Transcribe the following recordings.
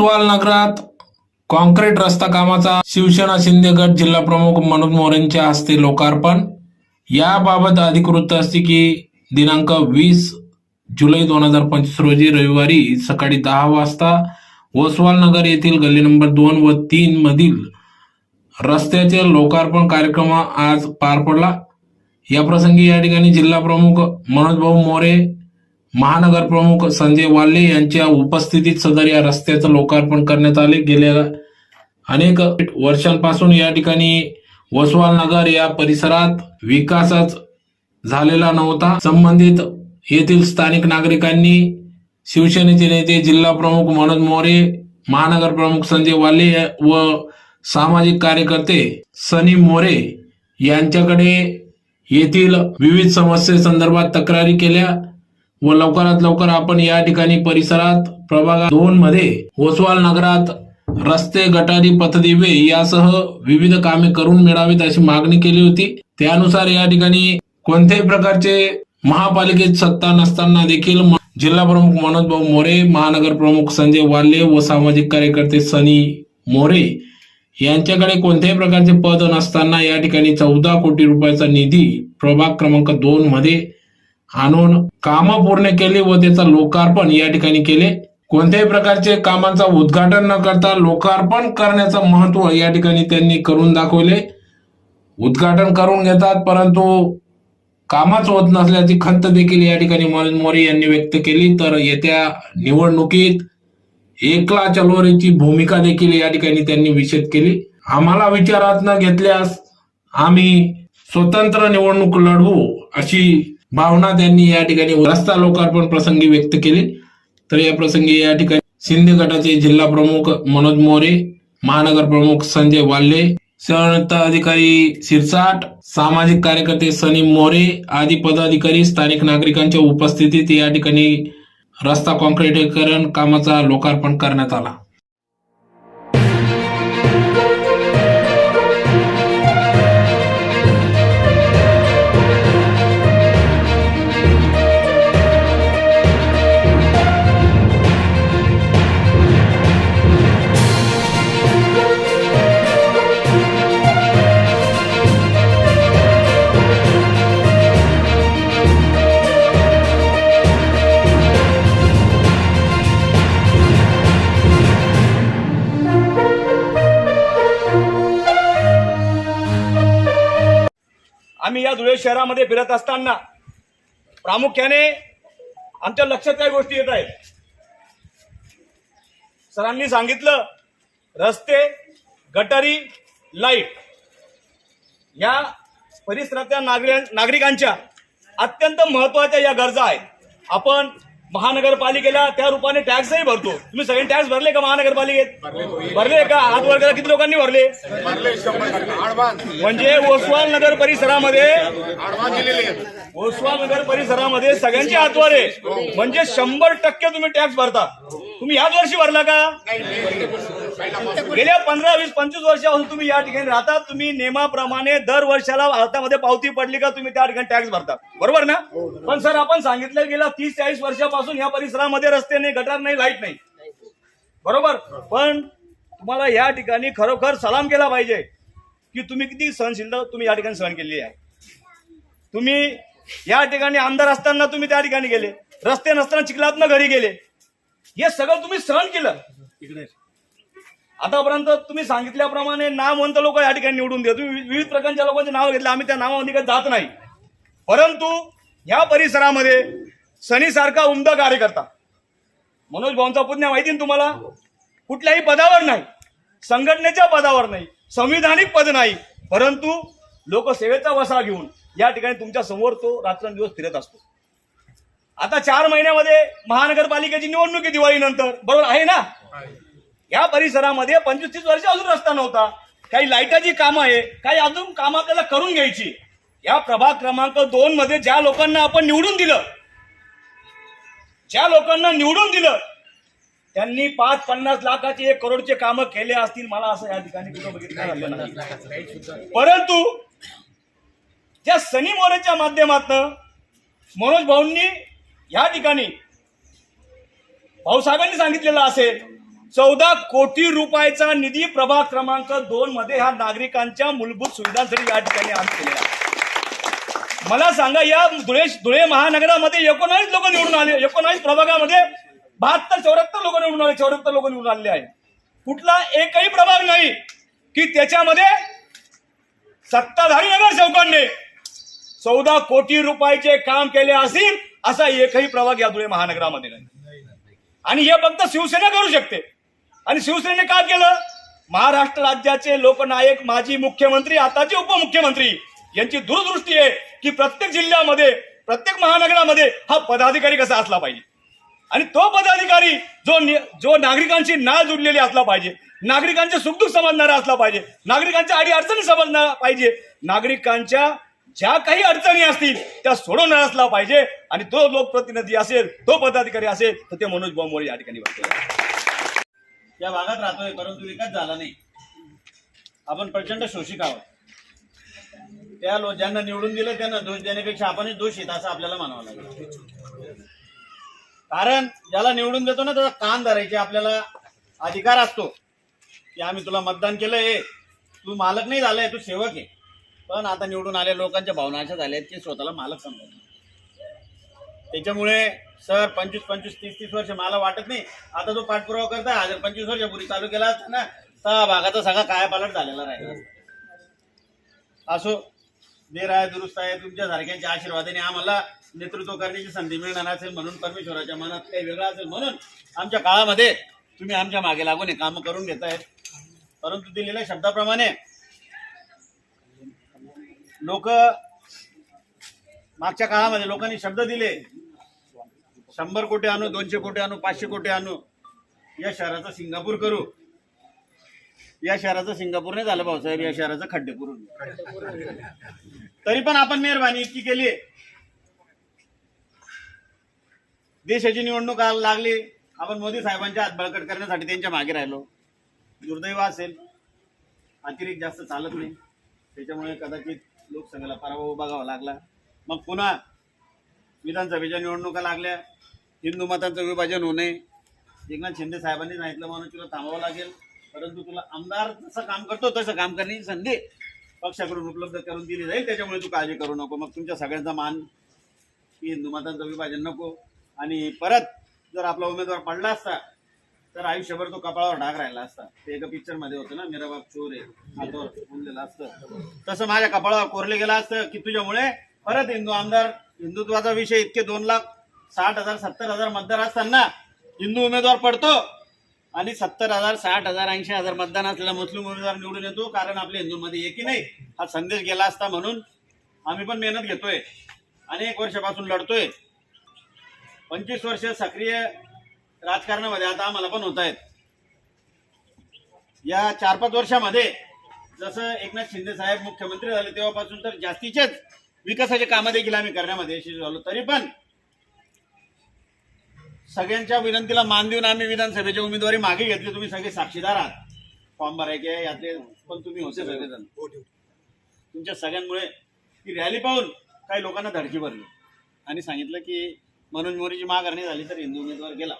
ओसवाल नगरात कॉन्क्रीट रस्ता कामाचा शिवसेना शिंदे गट जिल्हा प्रमुख मनोज मोरेंच्या हस्ते लोकार्पण. याबाबत अधिकृत असते की दिनांक वीस जुलै दोन हजार पंचवीस रोजी रविवारी सकाळी दहा वाजता ओसवाल नगर येथील गल्ली नंबर दोन व तीन मधील रस्त्याचे लोकार्पण कार्यक्रम आज पार पडला. या प्रसंगी या ठिकाणी जिल्हा प्रमुख मनोज भाऊ मोरे महानगर प्रमुख संजय वाल्ले यांच्या उपस्थितीत सदर या रस्त्याचं लोकार्पण करण्यात आले. गेल्या अनेक वर्षांपासून या ठिकाणी वसवाल नगर या परिसरात विकासच झालेला नव्हता. संबंधित येथील स्थानिक नागरिकांनी शिवसेनेचे नेते जिल्हा प्रमुख मनोज मोरे महानगर प्रमुख संजय वाले व सामाजिक कार्यकर्ते सनी मोरे यांच्याकडे येथील विविध समस्येसंदर्भात तक्रारी केल्या. व लवकरात लवकर आपण या ठिकाणी परिसरात प्रभाग दोन मध्ये ओसवाल नगरात रस्ते गटारी पथदिवे यासह विविध कामे करून मिळावीत अशी मागणी केली होती. त्यानुसार या ठिकाणी कोणत्याही प्रकारचे महापालिकेत सत्ता नसताना देखील जिल्हा प्रमुख मनोज भाऊ मोरे महानगर प्रमुख संजय वाल्ले व सामाजिक कार्यकर्ते सनी मोरे यांच्याकडे कोणत्याही प्रकारचे पद नसताना या ठिकाणी चौदा कोटी रुपयाचा निधी प्रभाग क्रमांक दोन मध्ये आणून कामं पूर्ण केली व त्याचा लोकार्पण या ठिकाणी केले. कोणत्याही प्रकारचे कामांचा उद्घाटन न करता लोकार्पण करण्याचं महत्त्व या ठिकाणी त्यांनी करून दाखवले. उद्घाटन करून घेतात परंतु कामच होत नसल्याची खंत देखील या ठिकाणी मनोज मोरे यांनी व्यक्त केली. तर येत्या निवडणुकीत एकला चलोरीची भूमिका देखील या ठिकाणी त्यांनी विषद केली. आम्हाला विचारात न घेतल्यास आम्ही स्वतंत्र निवडणूक लढवू अशी भावना त्यांनी या ठिकाणी रस्ता लोकार्पण प्रसंगी व्यक्त केली. तर या प्रसंगी या ठिकाणी शिंदे गटाचे जिल्हा प्रमुख मनोज मोरे महानगर प्रमुख संजय वाल्ले संयुक्त अधिकारी सिरसाट सामाजिक कार्यकर्ते सनी मोरे आदी पदाधिकारी स्थानिक नागरिकांच्या उपस्थितीत या ठिकाणी रस्ता कॉन्क्रिटीकरण कामाचा लोकार्पण करण्यात आला. आम्ही या धुळे शहरामध्ये फिरत असताना प्रामुख्याने आमच्या लक्षात काही गोष्टी येत आहेत. सरांनी सांगितलं रस्ते गटारी लाइट या परिसरातल्या नागरिकांच्या अत्यंत महत्त्वाच्या या गरजा आहेत. आपण महानगरपालिकेला त्या रूपाने टॅक्सही भरतो. तुम्ही सगळे टॅक्स भरले का महानगरपालिकेत? भरले का? हात वर करा किती लोकांनी भरले? म्हणजे ओसवाल नगर परिसरामध्ये ओसवाल नगर परिसरामध्ये सगळ्यांची हातवर आहे. म्हणजे शंभर टक्के तुम्ही टॅक्स भरता. तुम्ही याच वर्षी भरला का? गेल्या पंधरा वीस पंचवीस वर्षापासून तुम्ही या ठिकाणी राहता. तुम्ही नियमाप्रमाणे दर वर्षाला हातामध्ये पावती पडली का तुम्ही त्या ठिकाणी टॅक्स भरता? बरोबर ना? पण सर आपण सांगितलं गेल्या तीस चाळीस वर्षापासून या परिसरामध्ये रस्ते नाही गटार नाही लाइट नाही. बरोबर? पण तुम्हाला या ठिकाणी खरोखर सलाम केला पाहिजे की तुम्ही किती सहनशीलता तुम्ही या ठिकाणी सहन केलेली आहे. तुम्ही या ठिकाणी आमदार असताना तुम्ही त्या ठिकाणी गेले. रस्ते नसताना चिखलातनं घरी गेले. हे सगळं तुम्ही सहन केलं. आतापर्यंत तुम्ही सांगितल्याप्रमाणे नामवंत लोक या ठिकाणी निवडून दिले. तुम्ही विविध प्रकारच्या लोकांचे नाव घेतले. आम्ही त्या नावामध्ये जात नाही. परंतु या परिसरामध्ये सनीसारखा उमदा कार्यकर्ता मनोज भाऊंचा पुतण्या माहिती तुम्हाला? कुठल्याही पदावर नाही. संघटनेच्या पदावर नाही. संविधानिक पद नाही. परंतु लोकसेवेचा वसा घेऊन या ठिकाणी तुमच्यासमोर तो रात्रंदिवस फिरत असतो. आता चार महिन्यामध्ये महानगरपालिकेची निवडणूक आहे दिवाळीनंतर. बरोबर आहे ना? या परिसरामध्ये पंचवीस तीस वर्ष अजून रस्ता नव्हता. काही लाईटाची कामं आहे काही अजून कामं आपल्याला करून घ्यायची. या प्रभाग क्रमांक दोन मध्ये ज्या लोकांना आपण निवडून दिलं ज्या लोकांना निवडून दिलं त्यांनी पाच पन्नास लाखाचे एक करोडचे कामं केले असतील. मला असं या ठिकाणी कुठं बघितलं. परंतु त्या सनी मोरेच्या माध्यमातून मनोज भाऊंनी या ठिकाणी भाऊसाहेबांनी सांगितलेलं असेल चौदा कोटी रुपयाचा निधी प्रभाग क्रमांक दोन मध्ये ह्या नागरिकांच्या मूलभूत सुविधांसाठी या ठिकाणी आम्ही केलेला आहे मला सांगा या धुळे धुळे महानगरामध्ये एकोणावीस लोक निवडून आले एकोणावीस प्रभागामध्ये बहात्तर चौऱ्याहत्तर लोक निवडून आले चौऱ्याहत्तर लोक निवडून आलेले आहे कुठला एकही प्रभाग नाही की त्याच्यामध्ये सत्ताधारी नगरसेवकांनी चौदा कोटी रुपयाचे काम केले असतील असा एकही प्रभाग या धुळे महानगरामध्ये नाही. आणि हे फक्त शिवसेना करू शकते. आणि शिवसेनेने काय केलं? महाराष्ट्र राज्याचे लोकनायक माजी मुख्यमंत्री आताचे उपमुख्यमंत्री यांची दूरदृष्टी आहे की प्रत्येक जिल्ह्यामध्ये प्रत्येक महानगरामध्ये हा पदाधिकारी कसा असला पाहिजे? आणि तो पदाधिकारी जो जो नागरिकांशी नाळ जुडलेली असला पाहिजे नागरिकांचे सुखदुःख समजणारा असला पाहिजे नागरिकांच्या आडी अडचणी समजणारा पाहिजे नागरिकांच्या ज्या काही अडचणी असतील त्या सोडवणारा असला पाहिजे. आणि तो लोकप्रतिनिधी असेल तो पदाधिकारी असेल तर ते मनोज बॉम्बोळे या ठिकाणी या भागात राहतोय परंतु विकास झाला नाही. आपण प्रचंड शोषिक आहोत. त्या लो ज्यांना निवडून दिलं त्यांना दोष देण्यापेक्षा आपणच दोषित असं आपल्याला म्हणावं लागेल. कारण ज्याला निवडून देतो ना त्याचा कान धरायचे आपल्याला अधिकार असतो. की आम्ही तुला मतदान केलंय तू मालक नाही झालाय तू सेवक आहे. पण आता निवडून आले लोकांच्या भावना अशा झाल्या की स्वतःला मालक समजायचं. त्याच्यामुळे सर पंचवीस पंचवीस तीस तीस वर्ष मला वाटत नाही. आता जो पाठपुरावा करता हजार पंचवीस वर्षापूर्वी चालू केला असता ना त्या भागाचा सगळा कायापालट झालेला राहिला असो देर आहे दुरुस्त आहे तुमच्या सारख्यांच्या आशीर्वादाने आम्हाला नेतृत्व करण्याची संधी मिळणार असेल म्हणून परमेश्वराच्या मनात काही वेगळं असेल म्हणून आमच्या काळामध्ये तुम्ही आमच्या मागे लागून हे कामं करून घेतायत. परंतु दिलेल्या शब्दाप्रमाणे लोक मागच्या काळामध्ये लोकांनी शब्द दिले शंभर कोटी आणू दोनशे कोटी आणू पाचशे कोटी आणू. या शहराचा सिंगापूर करू. या शहराचं सिंगापूर नाही झालं भाऊसाहेब या शहराचं खड्डेपूर पुरून तरी पण आपण मेहरबानी इतकी केली. देशाची निवडणूक लागली. आपण मोदी साहेबांच्या हात बळकट करण्यासाठी त्यांच्या मागे राहिलो. दुर्दैव असेल. अतिरिक्त जास्त चालत नाही. त्याच्यामुळे कदाचित लोकसंघाला पराभव बघावा लागला. मग पुन्हा विधानसभेच्या निवडणुका लागल्या. हिंदू मतांचं विभाजन होऊ नये. एकनाथ शिंदे साहेबांनी सांगितलं म्हणून तुला थांबावं लागेल. परंतु तुला आमदार जसं काम करतो तसं काम करण्याची संधी पक्षाकडून उपलब्ध करून दिली जाईल. त्याच्यामुळे तू काळजी करू नको. मग तुमच्या सगळ्यांचा मान की हिंदू मतांचं विभाजन नको. आणि परत जर आपला उमेदवार पडला असता तर आयुष्यभर तो कपाळावर डाग राहिला असता. ते एका पिक्चरमध्ये होतं ना मेरा बाप चोर आहे हातावर बोललेलं असतं. तसं माझ्या कपाळावर कोरले गेलं असतं की तुझ्यामुळे परत हिंदू आमदार हिंदुत्वाचा विषय इतके दोन लाख साठ हजार सत्तर हजार मतदार असताना हिंदू उमेदवार पडतो. आणि सत्तर हजार साठ हजार ऐंशी हजार मतदान असलेला मुस्लिम उमेदवार निवडून येतो कारण आपल्या हिंदूंमध्ये की नाही. हा संदेश गेला असता म्हणून आम्ही पण मेहनत घेतोय. अनेक वर्षापासून लढतोय. पंचवीस वर्ष सक्रिय राजकारणामध्ये आता आम्हाला पण होत आहेत. या चार पाच वर्षामध्ये जसं एकनाथ शिंदे साहेब मुख्यमंत्री झाले तेव्हापासून तर जास्तीचेच विकासाचे कामं देखील आम्ही करण्यामध्ये यशस्वी झालो. तरी पण सगळ्यांच्या विनंतीला मान देऊन आम्ही विधानसभेची उमेदवारी मागे घेतली. तुम्ही सगळे साक्षीदार आहात. फॉर्म भरायचे यातले पण तुम्ही होते सगळेजण तुमच्या सगळ्यांमुळे ती रॅली पाहून काही लोकांना धडकी भरली. आणि सांगितलं की मनोज मोरेची माघार झाली तर हिंदू उमेदवार गेला.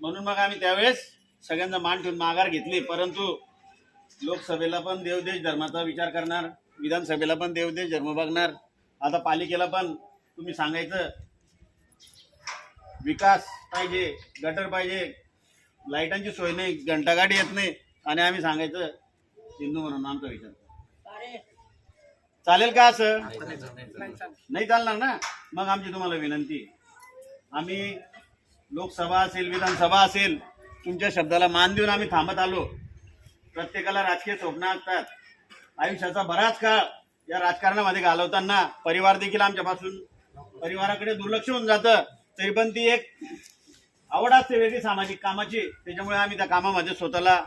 म्हणून मग आम्ही त्यावेळेस सगळ्यांचा मान ठेवून माघार घेतली. परंतु लोकसभेला पण देवदेश धर्माचा विचार करणार विधानसभेला पण देवदेश धर्म बघणार. आता पालिकेला पण तुम्ही सांगायचं विकास पाहिजे गटर पाहिजे. लाईटांची सोय नाही घंटागाडी येत नाही. आणि आम्ही सांगायचं हिंदू म्हणून आमचा विचार. चालेल का असं? नाही चालणार ना? मग आमची तुम्हाला विनंती आम्ही लोकसभा असेल विधानसभा असेल तुमच्या शब्दाला मान देऊन आम्ही थांबत आलो. प्रत्येकाला राजकीय स्वप्न असतात. आयुष्याचा बराच काळ या राजकारणामध्ये घालवताना परिवार देखील आमच्यापासून परिवाराकडे दुर्लक्ष होऊन जातं. तरी पण ती एक आवड असते वेगळी सामाजिक कामाची त्याच्यामुळे आम्ही त्या कामामध्ये स्वतःला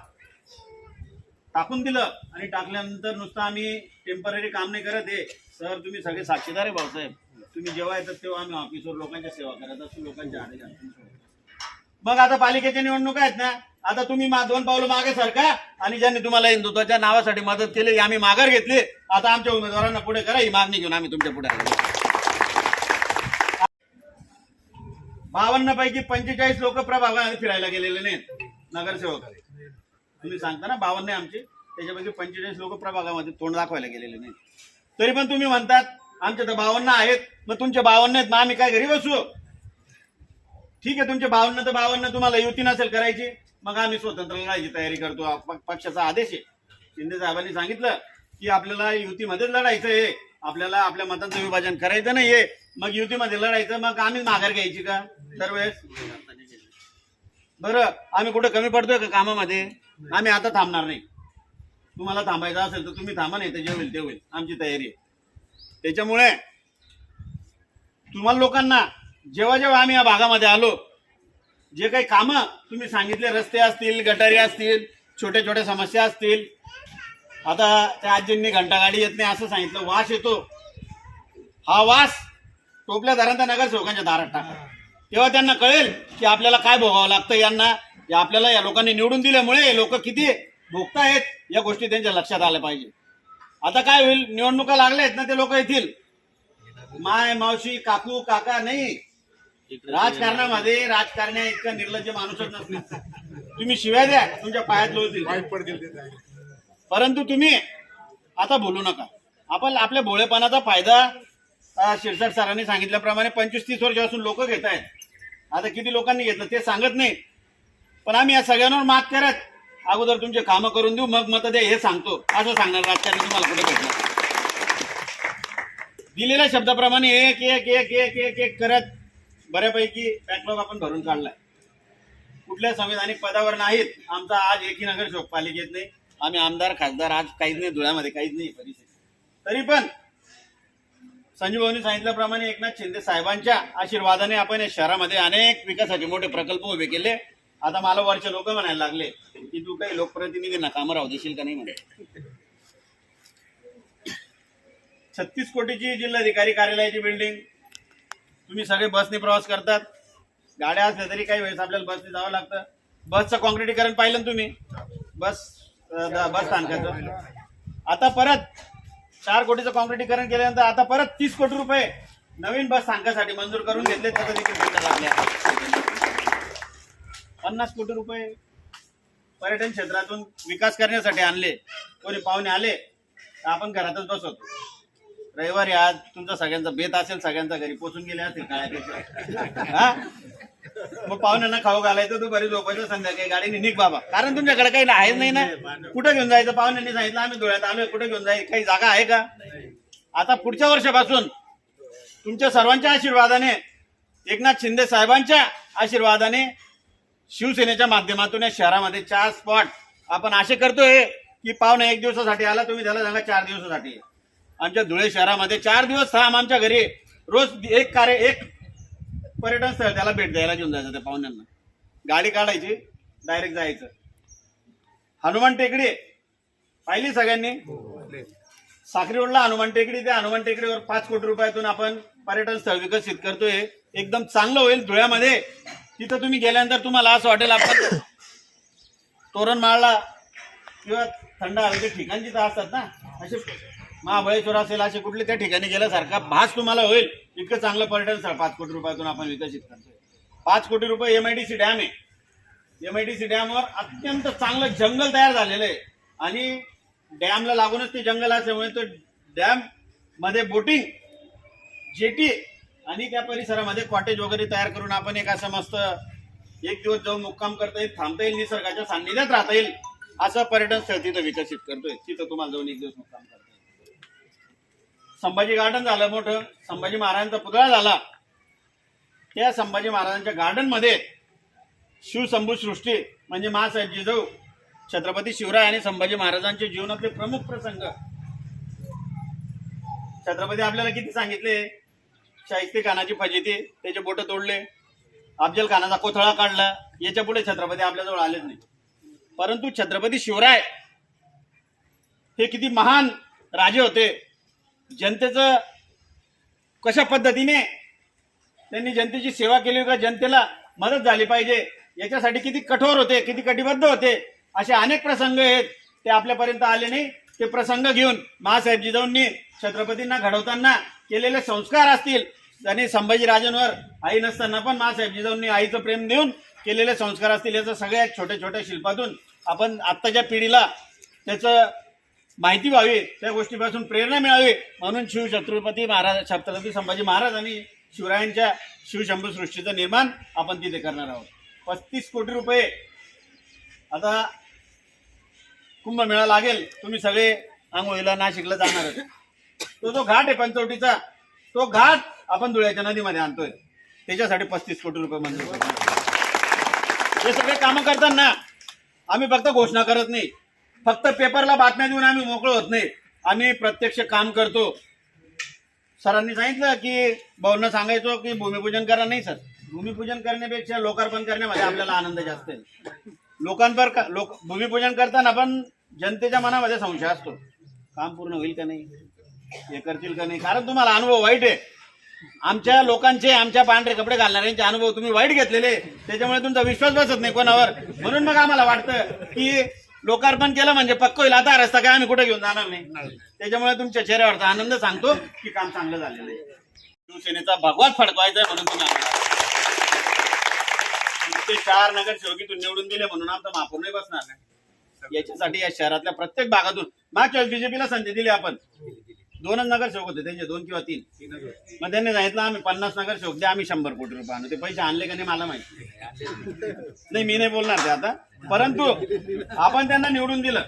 टाकून दिलं आणि टाकल्यानंतर नुसतं आम्ही टेंपररी काम नाही करत आहे सर तुम्ही सगळे साक्षीदार आहे भाऊसाहेब. तुम्ही जेव्हा येतात तेव्हा आम्ही ऑफिसवर लोकांच्या सेवा करत असतो लोकांच्या आडे मग आता पालिकेच्या निवडणुका आहेत ना? आता तुम्ही मा दोन पावलं मागे सरका आणि ज्यांनी तुम्हाला हिंदुत्वाच्या नावासाठी मदत केली आम्ही माघार घेतली. आता आमच्या उमेदवारांना पुढे करा ही मागणी घेऊन आम्ही तुमच्यापुढे बावन्न पैकी पंचेचाळीस लोक प्रभागाने फिरायला गेलेले नाहीत. नगरसेवक तुम्ही सांगता ना बावन्न आमचे. त्याच्यापैकी पंचेचाळीस लोक प्रभागामध्ये तोंड दाखवायला गेलेले नाहीत. तरी पण तुम्ही म्हणतात आमचे तर बावन्न आहेत. मग तुमचे बावन्न आहेत मग आम्ही काय घरी बसू? ठीक आहे तुमचे बावन्न तर बावन्न तुम्हाला युती नसेल करायची. मग आम्ही स्वतंत्र लढायची तयारी करतो. प- पक्षाचा आदेश आहे. शिंदे साहेबांनी सांगितलं की आपल्याला युतीमध्येच लढायचं आहे. आपल्याला आपल्या मतांचं विभाजन करायचं नाहीये. मग युतीमध्ये लढायचं मग आम्ही माघार घ्यायची का? दरवेळेस. बरं आम्ही कुठं कमी पडतोय का कामामध्ये? आम्ही आता थांबणार नाही. तुम्हाला थांबायचं असेल तर तुम्ही थांबा नाही तर जे होईल ते होईल. आमची तयारी आहे. त्याच्यामुळे तुम्हाला लोकांना जेव्हा जेव्हा आम्ही या भागामध्ये आलो जे काही कामं तुम्ही सांगितले रस्ते असतील गटारी असतील छोट्या छोट्या समस्या असतील आता त्या आजींनी घंटागाडी येत नाही असं सांगितलं वास येतो. हा वास टोपल्या दारांचा नगरसेवकांच्या दारात टाका. तेव्हा त्यांना कळेल की आपल्याला काय भोगावं लागतं यांना. या आपल्याला या लोकांनी निवडून दिल्यामुळे लोक किती भोगतायत या गोष्टी त्यांच्या लक्षात आल्या पाहिजे. आता काय होईल? निवडणुका लागल्या आहेत ना ते लोक येतील. माय मावशी काकू काका नाही. राजकारणामध्ये राजकारण्या इतका निर्लज्ज माणूसच नसतो तुम्ही शिव्या द्या तुमच्या पायात लोळतील. परंतु तुम्ही आता बोलू नका. आपण आपल्या भोळेपणाचा फायदा शिरसाट सरांनी सांगितल्याप्रमाणे पंचवीस तीस वर्षापासून लोक घेत आहेत आता किती लोकांनी घेतलं ते सांगत नाही. पण आम्ही या सगळ्यांवर मात करत अगोदर तुमचे कामं करून देऊ मग मत द्या हे सांगतो. असं सांगणार राजकारणी तुम्हाला कुठे भेटणार. दिलेल्या शब्दाप्रमाणे एक एक एक एक एक एक करत बऱ्यापैकी बॅकलॉग आपण भरून काढलाय. कुठल्या संविधानिक पदावर नाहीत. आमचा आज एकही नगरसेवक पालिकेत नाही. आम्ही आमदार खासदार आज काहीच नाही धुळ्यामध्ये काहीच नाही परिस्थिती तरी पण संजीव भाऊनी सांगितल्याप्रमाणे एकनाथ शिंदे साहेबांच्या आशीर्वादाने आपण या शहरामध्ये अनेक विकासाचे मोठे प्रकल्प उभे केले. आता मला वरचे लोक म्हणायला लागले की तू काही लोकप्रतिनिधींना कामं राहू देशील का नाही म्हणे. छत्तीस कोटीची जिल्हाधिकारी कार्यालयाची बिल्डिंग तुम्ही सगळे बसने प्रवास करतात. गाड्या असल्या तरी काही वेळेस आपल्याला बसने जावं लागतं. बसचं कॉन्क्रिटीकरण पाहिलं ना तुम्ही? बस बस स्थानकाचं. आता परत चार कोटीचं कॉन्क्रिटीकरण केल्यानंतर आता परत तीस कोटी रुपये नवीन बस स्थानकासाठी मंजूर करून घेतले त्याचं देखील पन्नास कोटी रुपये पर्यटन क्षेत्रातून विकास करण्यासाठी आणले. कोणी पाहुणे आले तर आपण घरातच बसवतो. रविवारी आज तुमचा सगळ्यांचा बेत असेल सगळ्यांचा घरी पोचून गेले असतील काय हा? मग पाहुण्यांना खाऊ घालायचं तू बरी झोपायचं संध्याकाळी गाडीने निघ बाबा. कारण तुमच्याकडे काही आहेच नाही ना. कुठं घेऊन जायचं? पाहुण्यांनी सांगितलं आम्ही धुळ्यात आलोय कुठे घेऊन जायचं? काही जागा आहे का? आता पुढच्या वर्षापासून तुमच्या सर्वांच्या आशीर्वादाने एकनाथ शिंदे साहेबांच्या आशीर्वादाने शिवसेनेच्या माध्यमातून या शहरामध्ये चार स्पॉट आपण असे करतोय की पाहुणे एक दिवसासाठी आला तुम्ही त्याला सांगा चार दिवसासाठी. आमच्या धुळे शहरामध्ये चार दिवस थांब आमच्या घरी रोज एक कार्य एक पर्यटन स्थळ त्याला भेट द्यायला घेऊन जायचं त्या पाहुण्यांना. गाडी काढायची डायरेक्ट जायचं. हनुमान टेकडी पाहिली सगळ्यांनी? साखरी रोडला हनुमान टेकडी त्या हनुमान टेकडीवर पाच कोटी रुपयातून आपण पर्यटन स्थळ विकसित करतोय. एकदम चांगलं होईल धुळ्यामध्ये. तिथं तुम्ही गेल्यानंतर तुम्हाला असं वाटेल आपण तोरण माळला किंवा थंड हवेचे ठिकाण जिथं असतात ना? असे महाबळेश्वर असेल असे कुठले त्या ठिकाणी गेल्यासारखा भास तुम्हाला होईल. इतकं चांगलं पर्यटन स्थळ पाच कोटी रुपयातून आपण विकसित करतोय. पाच कोटी रुपये एमआयडीसी डॅम आहे. एमआयडीसी डॅमवर अत्यंत चांगलं जंगल तयार झालेलं आहे. आणि डॅमला लागूनच ते जंगल असल्यामुळे तो डॅममध्ये बोटिंग जेटी आणि त्या परिसरामध्ये कॉटेज वगैरे तयार करून आपण एक असं मस्त एक दिवस जाऊन मुक्काम करता येईल थांबता येईल निसर्गाच्या सान्निध्यात राहता येईल असं पर्यटन स्थळ तिथं विकसित करतोय. तिथं तुम्हाला जाऊन एक दिवस मुक्काम करता. संभाजी गार्डन झालं मोठं. संभाजी महाराजांचा पुतळा झाला. त्या संभाजी महाराजांच्या गार्डनमध्ये शिवशंभू सृष्टी म्हणजे महासाहेब जिजाऊ छत्रपती शिवराय आणि संभाजी महाराजांचे जीवनातले प्रमुख प्रसंग. छत्रपती आपल्याला किती सांगितले? शाहिस्ती खानाची फजिती त्याचे बोट तोडले. अफजल खानाचा कोथळा काढला. याच्यापुढे छत्रपती आपल्याजवळ आलेच नाही. परंतु छत्रपती शिवराय हे किती महान राजे होते. जनतेचं कशा पद्धतीने त्यांनी जनतेची सेवा केली का जनतेला मदत झाली पाहिजे याच्यासाठी किती कठोर होते किती कटिबद्ध होते असे अनेक प्रसंग आहेत. ते आपल्यापर्यंत आले नाही. ते प्रसंग घेऊन महासाहेब जिजाऊंनी छत्रपतींना घडवताना केलेले संस्कार असतील त्यांनी संभाजी राजांवर आई नसताना पण महासाहेब जिजाऊंनी आईचं प्रेम देऊन केलेले संस्कार असतील याचं सगळ्या छोट्या छोट्या शिल्पातून आपण आत्ताच्या पिढीला त्याचं माहिती व्हावी. त्या गोष्टीपासून प्रेरणा मिळावी म्हणून शिवछत्रपती महाराज छत्रपती संभाजी महाराज आणि शिवरायांच्या शिवशंभूसृष्टीचं निर्माण आपण तिथे करणार आहोत. पस्तीस कोटी रुपये आता कुंभमेळा लागेल. तुम्ही सगळे आंघोळीला नाशिकला जाणार तो जो घाट आहे पंचवटीचा तो घाट आपण धुळ्याच्या नदीमध्ये आणतोय. त्याच्यासाठी पस्तीस कोटी रुपये मंजूर हे सगळे कामं करताना आम्ही फक्त घोषणा करत नाही. फक्त पेपरला बातम्या देऊन आम्ही मोकळं होत नाही. आम्ही प्रत्यक्ष काम करतो. सरांनी सांगितलं की भाऊंना सांगायचो की भूमिपूजन करा. नाही सर. भूमिपूजन करण्यापेक्षा लोकार्पण करण्यामध्ये आपल्याला आनंद जास्त आहे. लोकांवर लोक भूमिपूजन करताना पण जनतेच्या मनामध्ये संशय असतो. काम पूर्ण होईल का नाही? हे करतील का नाही? कारण तुम्हाला अनुभव वाईट आहे. आमच्या लोकांचे आमच्या पांढरे कपडे घालणाऱ्यांचे अनुभव तुम्ही वाईट घेतलेले. त्याच्यामुळे तुमचा विश्वास बसत नाही कोणावर. म्हणून मग आम्हाला वाटतं की लोकार्पण केलं म्हणजे पक्क होईल. आता रस्ता काय आम्ही कुठे घेऊन जाणार नाही? त्याच्यामुळे तुमच्या चेहऱ्यावरचा आनंद सांगतो की काम चांगलं झालेलं आहे. शिवसेनेचा भगवाच फडकवायचा आहे म्हणून तुम्ही ते चार नगरसेवकीतून निवडून दिले म्हणून आमचा महापौर नाही बसणार. नाही याच्यासाठी या शहरातल्या प्रत्येक भागातून मागच्या बीजेपीला संधी दिली आपण. दोनच नगरसेवक होते त्यांचे दोन किंवा तीन. मग त्यांनी सांगितलं आम्ही पन्नास नगरसेवक द्या आम्ही शंभर कोटी रुपये आणू. ते पैसे आणले का नाही मला माहिती नाही. मी नाही बोलणार ते आता. परंतु आपण त्यांना निवडून दिलं.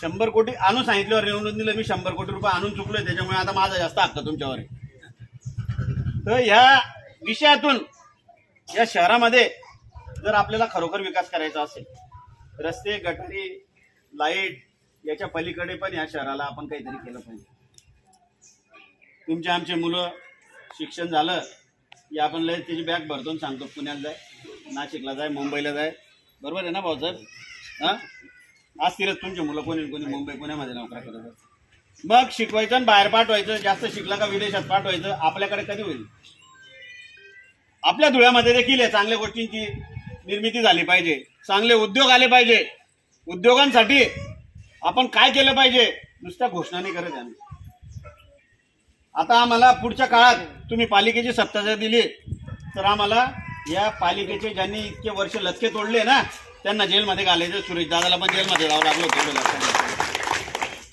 शंभर कोटी आणून सांगितल्यावर निवडून दिलं मी शंभर कोटी रुपये आणून चुकलोय त्याच्यामुळे आता माझा जास्त हक्क तुमच्यावर तर ह्या विषयातून या शहरामध्ये जर आपल्याला खरोखर विकास करायचा असेल रस्ते गटारी लाइट याच्या पलीकडे पण या शहराला आपण काहीतरी केलं पाहिजे. तुमचे आमचे मुलं शिक्षण झालं की आपण लय त्याची बॅग भरतो सांगतो. पुण्याला जाय नाशिकला जाय मुंबईला जाय. बरोबर आहे ना भाऊसाहेब हां? असतीलच तुमचे मुलं कोणी कोणी मुंबई पुण्यामध्ये नोकऱ्या करत मग शिकवायचं आणि बाहेर पाठवायचं जास्त शिकला का विदेशात पाठवायचं आपल्याकडे कधी होईल? आपल्या धुळ्यामध्ये देखील आहे चांगल्या गोष्टींची निर्मिती झाली पाहिजे. चांगले उद्योग आले पाहिजे. उद्योगांसाठी आपण काय केलं पाहिजे? नुसत्या घोषणा नाही करत आम्ही आता आम्हाला पुढच्या काळात तुम्ही पालिकेची सत्ता जर दिली तर आम्हाला या पालिकेचे ज्यांनी इतके वर्ष लचके तोडले ना त्यांना जेलमध्ये घालायचं. सुरेश दादाला पण जेलमध्ये जावं लागलं होतं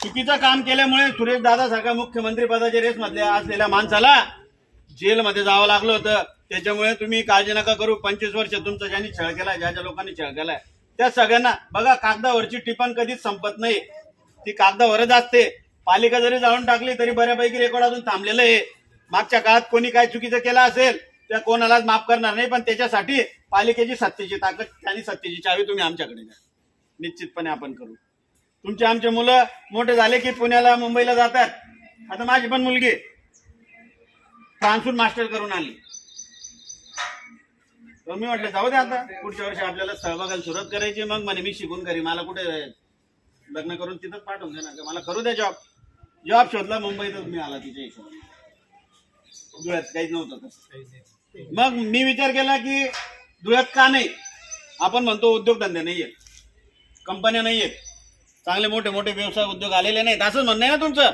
चुकीचं काम केल्यामुळे सुरेश दादा सारख्या मुख्यमंत्री पदाच्या रेसमधल्या असलेल्या माणसाला जेलमध्ये जावं लागलं होतं. त्याच्यामुळे तुम्ही काळजी नका करू. पंचवीस वर्ष तुमचा ज्यांनी छळ केलाय ज्या ज्या लोकांनी छळ केलाय त्या सगळ्यांना बघा कागदावरची टिपण कधीच संपत नाही. ती कागदावरच असते. पालिका जरी जाळून टाकली तरी बऱ्यापैकी रेकॉर्ड अजून थांबलेलं आहे. मागच्या काळात कोणी काय चुकीचं केलं असेल त्या कोणालाच माफ करणार नाही. पण त्याच्यासाठी पालिकेची सत्तेची ताकद आणि सत्तेची चावी तुम्ही आमच्याकडे द्या. निश्चितपणे आपण करू. तुमचे आमचे मुलं मोठे झाले की पुण्याला मुंबईला जातात. आता माझी पण मुलगी फ्रान्सहून मास्टर करून आली तर मी म्हटलं जाऊ दे आता. पुढच्या वर्षी आपल्याला सहभागाला सुरुवात करायची मग म्हणे मी शिकून करी मला कुठे लग्न करून तिथंच पाठवून दे ना मला करू द्या जॉब जॉब शोधला मुंबईतच मी आला तिच्या हिशोबाने. धुळ्यात काहीच नव्हतं तसं मग मी विचार केला की धुळ्यात का नाही? आपण म्हणतो उद्योगधंदे नाही आहेत कंपन्या नाही आहेत चांगले मोठे मोठे व्यवसाय उद्योग आलेले नाहीत. असंच म्हणणं आहे ना तुमचं?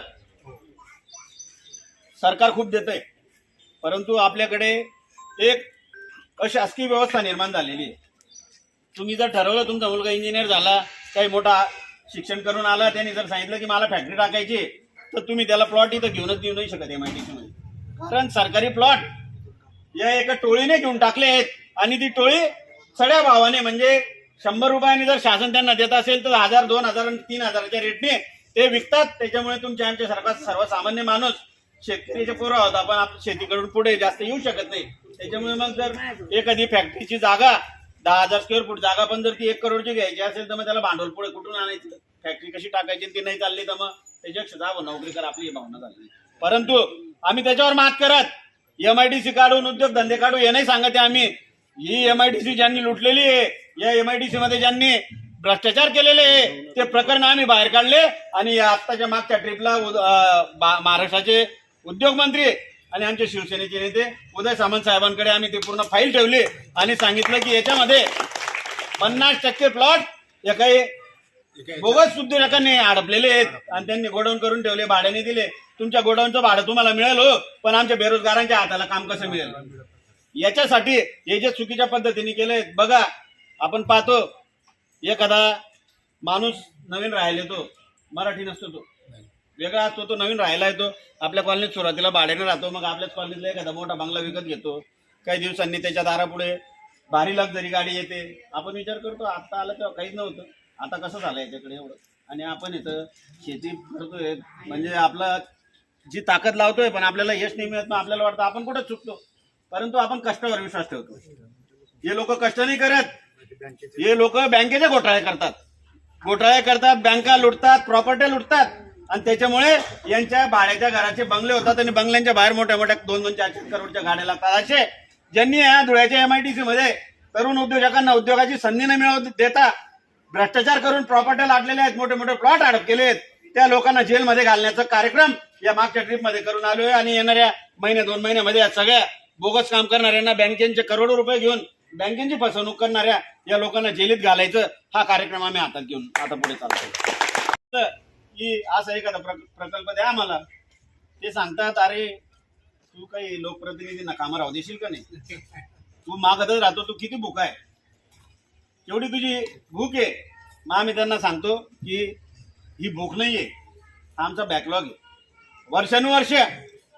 सरकार खूप देत आहे परंतु आपल्याकडे एक अशासकीय व्यवस्था निर्माण झालेली आहे. तुम्ही जर ठरवलं तुमचा मुलगा इंजिनियर झाला काही मोठा शिक्षण करून आला त्याने जर सांगितलं की मला फॅक्टरी टाकायची तर तुम्ही त्याला प्लॉट इथं घेऊनच देऊ नाही शकत एम आयमध्ये. कारण सरकारी प्लॉट या एका टोळीने घेऊन टाकले आहेत आणि ती टोळी सड्या भावाने म्हणजे शंभर रुपयाने जर शासन त्यांना देत असेल तर हजार दोन हजार आणि तीन हजाराच्या रेटने ते विकतात. त्याच्यामुळे तुमच्या आमच्या सारखा सर्वसामान्य माणूस शेतकरीचे पोरं आहोत आपण आप- शेतीकडून पुढे जास्त येऊ शकत नाही. त्याच्यामुळे मग जर एखादी फॅक्टरीची जागा दहा हजार स्क्वेअर फूट जागा पण जर ती एक करोडची घ्यायची असेल तर मग त्याला भांडवल पुढे कुठून आणायचं? फॅक्टरी कशी टाकायची ती नाही चालली तर मग त्याच्यापेक्षा जावं नोकरी कर आपली भावना चालली परंतु आम्ही त्याच्यावर मात करत एमआयडीसी काढून उद्योगधंदे काढू हे नाही सांगत आहे आम्ही. ही एमआयडीसी ज्यांनी लुटलेली आहे या एमआयडीसी मध्ये ज्यांनी भ्रष्टाचार केलेले आहे ते प्रकरण आम्ही बाहेर काढले आणि आत्ताच्या मागच्या ट्रिपला महाराष्ट्राचे उद्योगमंत्री आणि आमचे शिवसेनेचे नेते उदय सामंत साहेबांकडे आम्ही ते पूर्ण फाईल ठेवली आणि सांगितलं की याच्यामध्ये पन्नास टक्के प्लॉट या काही बोगस उद्योजकांनी अडपलेले आहेत आणि त्यांनी गोडाऊन करून ठेवले भाड्याने दिले. तुमच्या गोडाऊनचं भाडं तुम्हाला मिळेल हो पण आमच्या बेरोजगारांच्या हाताला काम कसं मिळेल? याच्यासाठी हे जे चुकीच्या पद्धतीने केलंय बघा आपण पाहतो एखादा माणूस नवीन राहिले तो मराठी नसतो तो. वेगळा असतो तो नवीन राहिला येतो आपल्या कॉलनीत सुरुवातीला भाड्याने राहतो मग आपल्याच कॉलनीतला एखादा मोठा बंगला विकत घेतो. काही दिवसांनी त्याच्या दारापुढे भारी लक्झरी गाडी येते. आपण विचार करतो आता आलं तेव्हा काहीच नव्हतं. आता कसं झालं याच्याकडे एवढं? आणि आपण इथं शेती करतोय म्हणजे आपलं जी ताकद लावतोय पण आपल्याला यश नाही मिळत मग आपल्याला वाटतं आपण कुठं चुकतो? परंतु आपण कष्टावर विश्वास ठेवतो हे लोक कष्ट नाही करत. हे लोक बँकेचे घोटाळे करतात. घोटाळे करतात बँका लुटतात प्रॉपर्टी लुटतात. आणि त्याच्यामुळे यांच्या भाड्याच्या घराचे बंगले होतात आणि बंगल्यांच्या बाहेर मोठ्या मोठ्या दोन दोन चार चार करोडच्या गाड्या लागतात. असे ज्यांनी या धुळ्याच्या एमआयटीसी मध्ये तरुण उद्योजकांना उद्योगाची संधी न मिळवून देता भ्रष्टाचार करून प्रॉपर्टी लाटलेल्या आहेत मोठे मोठे प्लॉट अडप केले आहेत त्या लोकांना जेलमध्ये घालण्याचा कार्यक्रम या मागच्या ट्रिपमध्ये करून आलोय आणि येणाऱ्या महिन्या दोन महिन्यामध्ये या सगळ्या बोगस काम करणाऱ्यांना बँकेचे करोडो रुपये घेऊन बँकेची फसवणूक करणाऱ्या या लोकांना जेलीत घालायचं हा कार्यक्रम आम्ही हातात घेऊन आता पुढे चालतो तर की असा एखादा प्रक- प्रकल्प द्या आम्हाला. ते सांगतात अरे तू काही लोकप्रतिनिधींना कामं राहू देशील का नाही? तू मागतच राहतो तू किती भूक आहे? एवढी तुझी भूक आहे. मग आम्ही त्यांना सांगतो की ही भूक नाही आहे आमचा बॅकलॉग आहे. वर्षानुवर्ष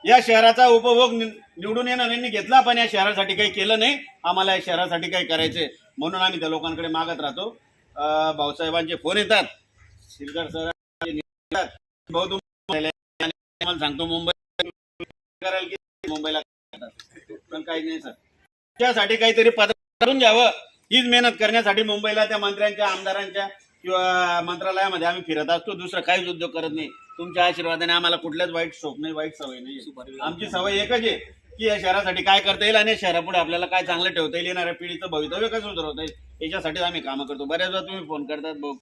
या शहराचा उपभोग निवडून निवडून येणाऱ्यांनी घेतला पण या शहरासाठी काही केलं नाही. आम्हाला या शहरासाठी काही करायचंय. म्हणून आम्ही त्या लोकांकडे मागत राहतो. भाऊसाहेबांचे फोन येतात. शिरकर सर भाऊ सांगतो मुंबई करायला की मुंबईला पण काही नाही सर त्यासाठी काहीतरी पद करून घ्यावं हीच मेहनत करण्यासाठी मुंबईला त्या मंत्र्यांच्या आमदारांच्या किंवा मंत्रालयामध्ये आम्ही फिरत असतो दुसरं काहीच उद्योग करत नाही. तुमच्या आशीर्वादाने आम्हाला कुठल्याच वाईट शोक नाही वाईट सवय नाही आमची सवय एकच आहे की या शहरासाठी काय करता येईल आणि या शहरापुढे आपल्याला काय चांगलं ठेवता येईल येणाऱ्या पिढीचं भवितव्य कसं सुधारवता येईल याच्यासाठीच आम्ही कामं करतो. बऱ्याच वेळा तुम्ही फोन करतात भाऊ